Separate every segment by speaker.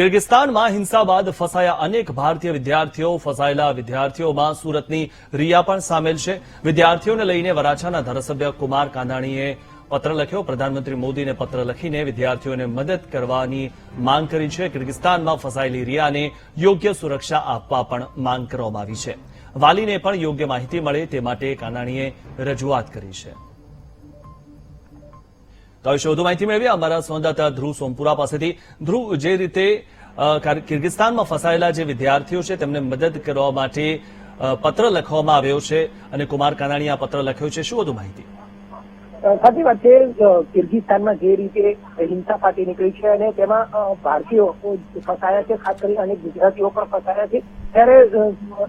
Speaker 1: કિર્ગિસ્તાનમાં હિંસા બાદ ફસાયા અનેક ભારતીય વિદ્યાર્થીઓ. ફસાયેલા વિદ્યાર્થીઓમાં સુરતની રિયા પણ સામેલ છે. વિદ્યાર્થીઓને લઈને વરાછાના ધારાસભ્ય કુમાર કાંદાણીએ પત્ર લખ્યો. પ્રધાનમંત્રી મોદીને પત્ર લખીને વિદ્યાર્થીઓને મદદ કરવાની માંગ કરી છે. કિર્ગિસ્તાનમાં ફસાયેલી રિયાને યોગ્ય સુરક્ષા આપવા પણ માંગ કરવામાં આવી છે. વાલીને પણ યોગ્ય માહિતી મળે તે માટે કાનાણીએ રજૂઆત કરી છે. તો વિશે વધુ માહિતી મેળવીએ અમારા સંવાદદાતા ધ્રુવ સોમપુરા પાસેથી ધ્રુવ જે રીતે કિર્ગિસ્તાનમાં ફસાયેલા જે વિદ્યાર્થીઓ છે તેમને મદદ કરવા માટે પત્ર લખવામાં આવ્યો છે અને કુમાર કાનાણીએ આ પત્ર લખ્યો છે શું વધુ માહિતી
Speaker 2: સાચી વાત છે કિર્ગિસ્તાનમાં જે રીતે હિંસા ફાટી નીકળી છે અને તેમાં ભારતીયો ફસાયા છે, ખાસ કરી અને ગુજરાતીઓ પણ ફસાયા છે. ત્યારે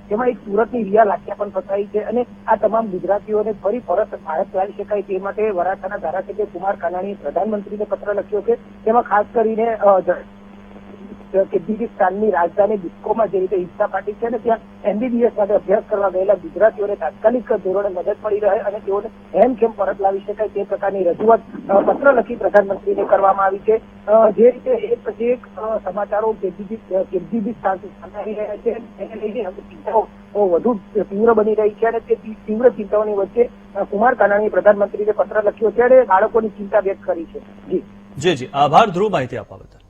Speaker 2: તેમાં એક સુરતની રિયા લાખ્યા પણ ફસાઈ છે અને આ તમામ ગુજરાતીઓને ફરી પરત ભારત લાવી શકાય તે માટે વરાછાના ધારાસભ્ય કુમાર કાનાણીએ પ્રધાનમંત્રીને પત્ર લખ્યો છે. તેમાં ખાસ કરીને કિર્ગિસ્તાનની રાજધાની બિસ્કોમાં જે રીતે હિંસા ફાટી છે અને ત્યાં એમબીબીએસ માટે અભ્યાસ કરવા ગયેલા ગુજરાતીઓને તાત્કાલિક ધોરણે મદદ મળી રહે અને તેઓને હેમ કેમ પરત લાવી શકાય તે પ્રકારની રજૂઆત પત્ર લખી પ્રધાનમંત્રીને કરવામાં આવી છે. જે રીતે એક પછી એક સમાચારો કિર્ગિઝિસ્તાનથી સામે આવી રહ્યા છે. એને લઈને હવે ચિંતાઓ વધુ તીવ્ર બની રહી છે અને તે તીવ્ર ચિંતાઓની વચ્ચે કુમાર કાનાણીએ પ્રધાનમંત્રીને પત્ર લખ્યો છે અને બાળકોની ચિંતા વ્યક્ત કરી છે. જી.
Speaker 1: જી જી. આભાર. ધ્રુવ માહિતી આપવા બદલ.